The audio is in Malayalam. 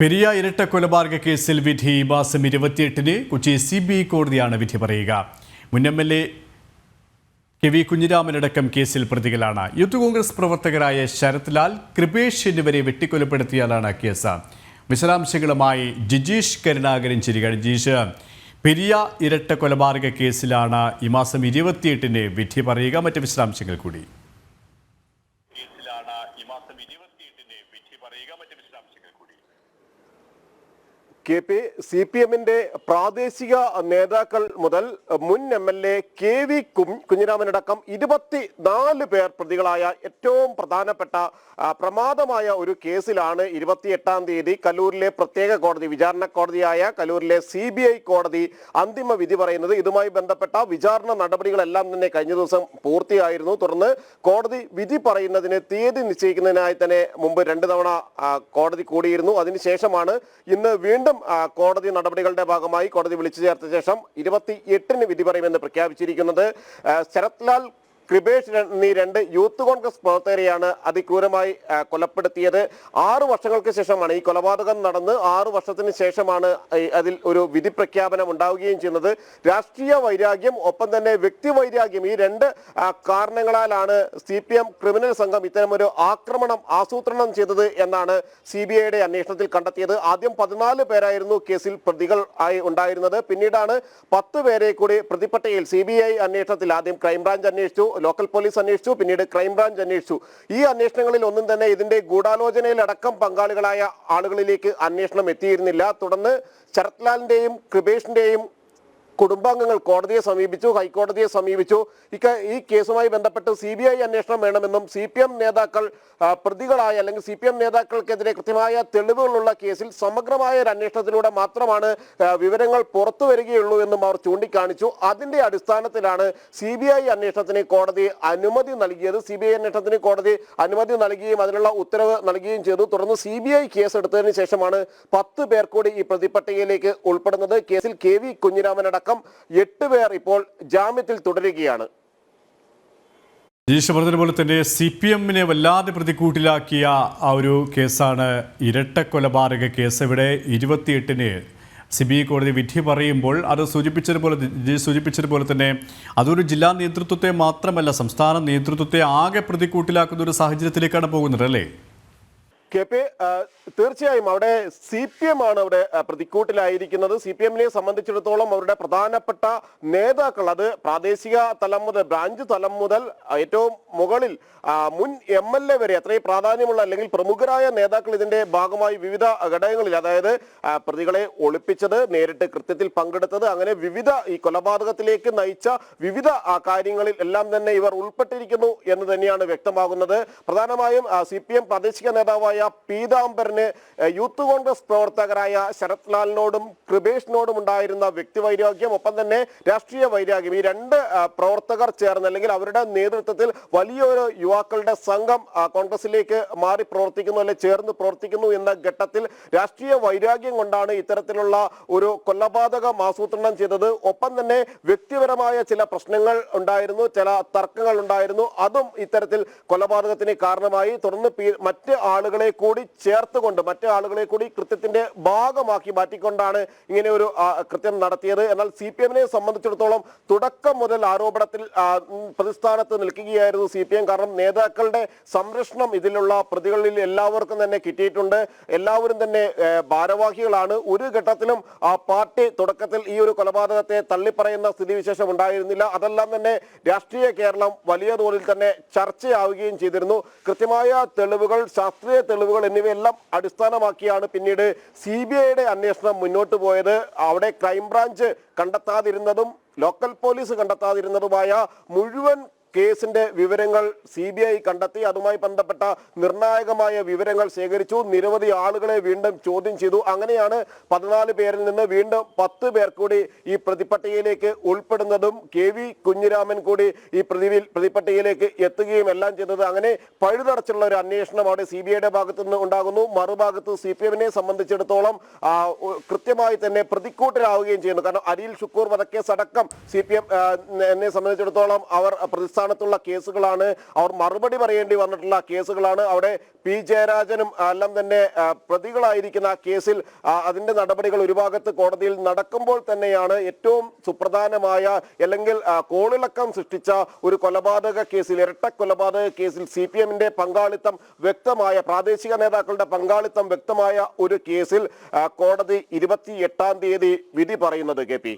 പെരിയ ഇരട്ട കൊലപാതക കേസിൽ വിധി ഈ മാസം ഇരുപത്തിയെട്ടിന് കൊച്ചി സി ബി ഐ കോടതിയാണ് വിധി പറയുക. മുൻ M L A K V കുഞ്ഞിരാമനടക്കം കേസിൽ പ്രതികളാണ്. യൂത്ത് കോൺഗ്രസ് പ്രവർത്തകരായ ശരത് ലാൽ കൃപേഷ് എന്നിവരെ വെട്ടിക്കൊലപ്പെടുത്തിയാലാണ് കേസ്. വിശദാംശങ്ങളുമായി ജിജീഷ് കരുണാകരൻ ചിരികൾ ജിജീഷ് പെരിയ ഇരട്ട കൊലപാതക കേസിലാണ് ഈ മാസം ഇരുപത്തിയെട്ടിന് വിധി പറയുക. മറ്റ് വിശദാംശങ്ങൾ കൂടി കേസിലാണ് ഈ മാസം ഇരുപത്തിയെട്ടിന് വിധി പറയുക മറ്റ് വിശദാംശങ്ങൾ കൂടി കെ പി സി പി എമ്മിന്റെ പ്രാദേശിക നേതാക്കൾ മുതൽ മുൻ M L A K V കുഞ്ഞിരാമനടക്കം ഇരുപത്തി നാല് പേർ പ്രതികളായ ഏറ്റവും പ്രധാനപ്പെട്ട പ്രമാദമായ ഒരു കേസിലാണ് ഇരുപത്തിയെട്ടാം തീയതി കലൂരിലെ പ്രത്യേക കോടതി വിചാരണ കോടതിയായ കലൂരിലെ സി ബി ഐ കോടതി അന്തിമ വിധി പറയുന്നത്. ഇതുമായി ബന്ധപ്പെട്ട വിചാരണ നടപടികളെല്ലാം തന്നെ കഴിഞ്ഞ ദിവസം പൂർത്തിയായിരുന്നു. തുടർന്ന് കോടതി വിധി പറയുന്നതിന് തീയതി നിശ്ചയിക്കുന്നതിനായി തന്നെ മുമ്പ് രണ്ട് തവണ കോടതി കൂടിയിരുന്നു. അതിനുശേഷമാണ് ഇന്ന് വീണ്ടും ആ, കോടതി നടപടികളുടെ ഭാഗമായി കോടതി വിളിച്ചു ചേർത്ത ശേഷം ഇരുപത്തി എട്ടിന് വിധി പറയുമെന്ന് പ്രഖ്യാപിച്ചിരിക്കുന്നത് ശരത്ലാൽ ലാൽ കൃപേഷ് എന്നീ രണ്ട് യൂത്ത് കോൺഗ്രസ് പ്രവർത്തകരെയാണ് അതിക്രൂരമായി കൊലപ്പെടുത്തിയത്. ആറു വർഷങ്ങൾക്ക് ശേഷമാണ് ഈ കൊലപാതകം നടന്ന് ആറു വർഷത്തിന് ശേഷമാണ് അതിൽ ഒരു വിധി പ്രഖ്യാപനം ഉണ്ടാവുകയും ചെയ്യുന്നത്. രാഷ്ട്രീയ വൈരാഗ്യം ഒപ്പം തന്നെ വ്യക്തി വൈരാഗ്യം ഈ രണ്ട് കാരണങ്ങളാലാണ് സി പി എം ക്രിമിനൽ സംഘം ഇത്തരമൊരു ആക്രമണം ആസൂത്രണം ചെയ്തത് എന്നാണ് സി ബി ഐയുടെ അന്വേഷണത്തിൽ കണ്ടെത്തിയത്. ആദ്യം പതിനാല് പേരായിരുന്നു കേസിൽ പ്രതികൾ ആയി ഉണ്ടായിരുന്നത്. പിന്നീടാണ് പത്ത് പേരെ കൂടി പ്രതിപട്ടികയിൽ സി ബി ഐ അന്വേഷണത്തിൽ ആദ്യം ക്രൈംബ്രാഞ്ച് അന്വേഷിച്ചു. ലോക്കൽ പോലീസ് അന്വേഷിച്ചു പിന്നീട് ക്രൈംബ്രാഞ്ച് അന്വേഷിച്ചു. ഈ അന്വേഷണങ്ങളിൽ ഒന്നും തന്നെ ഇതിന്റെ ഗൂഢാലോചനയിലടക്കം പങ്കാളികളായ ആളുകളിലേക്ക് അന്വേഷണം എത്തിയിരുന്നില്ല. തുടർന്ന് ശരത്ലാലിന്റെയും കൃപേഷിന്റെയും കുടുംബാംഗങ്ങൾ കോടതിയെ സമീപിച്ചു ഹൈക്കോടതിയെ സമീപിച്ചു. ഈ കേസുമായി ബന്ധപ്പെട്ട് സി ബി ഐ അന്വേഷണം വേണമെന്നും സി പി എം നേതാക്കൾ പ്രതികളായ അല്ലെങ്കിൽ സി പി എം നേതാക്കൾക്കെതിരെ കൃത്യമായ തെളിവുകളുള്ള കേസിൽ സമഗ്രമായ ഒരു അന്വേഷണത്തിലൂടെ മാത്രമാണ് വിവരങ്ങൾ പുറത്തു വരികയുള്ളൂ എന്നും അവർ ചൂണ്ടിക്കാണിച്ചു. അതിന്റെ അടിസ്ഥാനത്തിലാണ് സി ബി ഐ അന്വേഷണത്തിന് കോടതി അനുമതി നൽകിയത്. സി ബി ഐ അന്വേഷണത്തിന് കോടതി അനുമതി നൽകുകയും അതിനുള്ള ഉത്തരവ് നൽകുകയും ചെയ്തു. തുടർന്ന് സി ബി ഐ കേസ് എടുത്തതിന് ശേഷമാണ് പത്ത് പേർ കൂടി ഈ പ്രതിപട്ടികയിലേക്ക് ഉൾപ്പെടുന്നത്. കേസിൽ കെ വി കുഞ്ഞിരാമനടക്കം എട്ട് പേർ ഇപ്പോൾ ജാമ്യത്തിൽ തുടരുകയാണ്. ജീഷ് പറഞ്ഞ പറഞ്ഞതുപോലെ തന്നെ സി പി എമ്മിനെ വല്ലാതെ പ്രതിക്കൂട്ടിലാക്കിയ ആ ഒരു കേസാണ് ഇരട്ട കൊലപാതക കേസ്. ഇവിടെ ഇരുപത്തിയെട്ടിന് സി ബി ഐ കോടതി വിധി പറയുമ്പോൾ അത് സൂചിപ്പിച്ചതുപോലെ സൂചിപ്പിച്ചതുപോലെ തന്നെ അതൊരു ജില്ലാ നേതൃത്വത്തെ മാത്രമല്ല സംസ്ഥാന നേതൃത്വത്തെ ആകെ പ്രതിക്കൂട്ടിലാക്കുന്ന ഒരു സാഹചര്യത്തിലേക്കാണ് പോകുന്നത് അല്ലേ? കെ പി തീർച്ചയായും അവിടെ സി പി എം ആണ് അവിടെ പ്രതിക്കൂട്ടിലായിരിക്കുന്നത്. സി പി എമ്മിനെ സംബന്ധിച്ചിടത്തോളം അവരുടെ പ്രധാനപ്പെട്ട നേതാക്കൾ അത് പ്രാദേശിക തലം മുതൽ ബ്രാഞ്ച് തലം മുതൽ ഏറ്റവും മുകളിൽ മുൻ എം എൽ എ വരെ അത്രയും പ്രാധാന്യമുള്ള അല്ലെങ്കിൽ പ്രമുഖരായ നേതാക്കൾ ഇതിന്റെ ഭാഗമായി വിവിധ ഘടകങ്ങളിൽ അതായത് പ്രതികളെ ഒളിപ്പിച്ചത് നേരിട്ട് കൃത്യത്തിൽ പങ്കെടുത്തത് അങ്ങനെ വിവിധ ഈ കൊലപാതകത്തിലേക്ക് നയിച്ച വിവിധ കാര്യങ്ങളിൽ എല്ലാം തന്നെ ഇവർ ഉൾപ്പെട്ടിരിക്കുന്നു എന്ന് തന്നെയാണ് വ്യക്തമാകുന്നത്. പ്രധാനമായും സി പ്രാദേശിക നേതാവായ പീതാംബരന് യൂത്ത് കോൺഗ്രസ് പ്രവർത്തകരായ ശരത് ലാലിനോടും കൃപേഷിനോടും ഉണ്ടായിരുന്ന വ്യക്തിവൈരാഗ്യം ഒപ്പം തന്നെ രാഷ്ട്രീയ വൈരാഗ്യം ഈ രണ്ട് പ്രവർത്തകർ ചേർന്ന് അല്ലെങ്കിൽ അവരുടെ നേതൃത്വത്തിൽ വലിയൊരു യുവാക്കളുടെ സംഘം കോൺഗ്രസിലേക്ക് മാറി പ്രവർത്തിക്കുന്നു അല്ലെ ചേർന്ന് പ്രവർത്തിക്കുന്നു എന്ന ഘട്ടത്തിൽ രാഷ്ട്രീയ വൈരാഗ്യം കൊണ്ടാണ് ഇത്തരത്തിലുള്ള ഒരു കൊലപാതകം ആസൂത്രണം ചെയ്തത്. ഒപ്പം തന്നെ വ്യക്തിപരമായ ചില പ്രശ്നങ്ങൾ ഉണ്ടായിരുന്നു ചില തർക്കങ്ങൾ ഉണ്ടായിരുന്നു. അതും ഇത്തരത്തിൽ കൊലപാതകത്തിന് കാരണമായി. തുടർന്ന് മറ്റ് ആളുകളെ കൂടി ചേർത്തുകൊണ്ട് മറ്റു ആളുകളെ കൂടി കൃത്യത്തിന്റെ ഭാഗമാക്കി മാറ്റിക്കൊണ്ടാണ് ഇങ്ങനെ ഒരു കൃത്യം നടത്തിയത്. എന്നാൽ സി പി എമ്മിനെ സംബന്ധിച്ചിടത്തോളം തുടക്കം മുതൽ ആരോപണത്തിൽ പ്രതിസ്ഥാനത്ത് നിൽക്കുകയായിരുന്നു സി പി എം. കാരണം നേതാക്കളുടെ സംരക്ഷണം ഇതിലുള്ള പ്രതികളിൽ എല്ലാവർക്കും തന്നെ കിട്ടിയിട്ടുണ്ട്. എല്ലാവരും തന്നെ ഭാരവാഹികളാണ്. ഒരു ഘട്ടത്തിലും ആ പാർട്ടി തുടക്കത്തിൽ ഈ ഒരു കൊലപാതകത്തെ തള്ളിപ്പറയുന്ന സ്ഥിതിവിശേഷം ഉണ്ടായിരുന്നില്ല. അതെല്ലാം തന്നെ രാഷ്ട്രീയ കേരളം വലിയ തോതിൽ തന്നെ ചർച്ചയാവുകയും ചെയ്തിരുന്നു. കൃത്യമായ തെളിവുകൾ ശാസ്ത്രീയ തെളിവുകൾ എന്നിവയെല്ലാം അടിസ്ഥാനമാക്കിയാണ് പിന്നീട് സി ബി ഐയുടെ അന്വേഷണം മുന്നോട്ട് പോയത്. അവിടെ ക്രൈംബ്രാഞ്ച് കണ്ടെത്താതിരുന്നതും ലോക്കൽ പോലീസ് കണ്ടെത്താതിരുന്നതുമായ മുഴുവൻ കേസിന്റെ വിവരങ്ങൾ സി ബി ഐ കണ്ടെത്തി. അതുമായി ബന്ധപ്പെട്ട നിർണായകമായ വിവരങ്ങൾ ശേഖരിച്ചു. നിരവധി ആളുകളെ വീണ്ടും ചോദ്യം ചെയ്തു. അങ്ങനെയാണ് പതിനാല് പേരിൽ നിന്ന് വീണ്ടും പത്ത് പേർ കൂടി ഈ പ്രതിപട്ടികയിലേക്ക് ഉൾപ്പെടുന്നതും കെ വി കുഞ്ഞിരാമൻ കൂടി ഈ പ്രതിവിൽ പ്രതിപട്ടികയിലേക്ക് എത്തുകയും എല്ലാം ചെയ്തത്. അങ്ങനെ പഴുതടച്ചുള്ള ഒരു അന്വേഷണം അവിടെ സി ബി ഐയുടെ ഭാഗത്തു നിന്ന് ഉണ്ടാകുന്നു. മറുഭാഗത്ത് സി പി എമ്മിനെ സംബന്ധിച്ചിടത്തോളം കൃത്യമായി തന്നെ പ്രതിക്കൂട്ടിലാവുകയും ചെയ്യുന്നു. കാരണം അരിയിൽ ഷുക്കൂർ വധക്കേസ് അടക്കം സി പി എം എന്നെ സംബന്ധിച്ചിടത്തോളം അവർ പ്രതിസ്ഥാന അടിസ്ഥാനത്തുള്ള കേസുകളാണ്. അവർ മറുപടി പറയേണ്ടി വന്നിട്ടുള്ള കേസുകളാണ്. അവിടെ പി ജയരാജനും എല്ലാം തന്നെ പ്രതികളായിരിക്കുന്ന കേസിൽ അതിന്റെ നടപടികൾ ഒരു ഭാഗത്ത് കോടതിയിൽ നടക്കുമ്പോൾ തന്നെയാണ് ഏറ്റവും സുപ്രധാനമായ അല്ലെങ്കിൽ കോളിളക്കം സൃഷ്ടിച്ച ഒരു കൊലപാതക കേസിൽ ഇരട്ട കൊലപാതക കേസിൽ സി പി എമ്മിന്റെ പങ്കാളിത്തം വ്യക്തമായ പ്രാദേശിക നേതാക്കളുടെ പങ്കാളിത്തം വ്യക്തമായ ഒരു കേസിൽ കോടതി ഇരുപത്തി എട്ടാം തീയതി വിധി പറയുന്നത് കെ പി.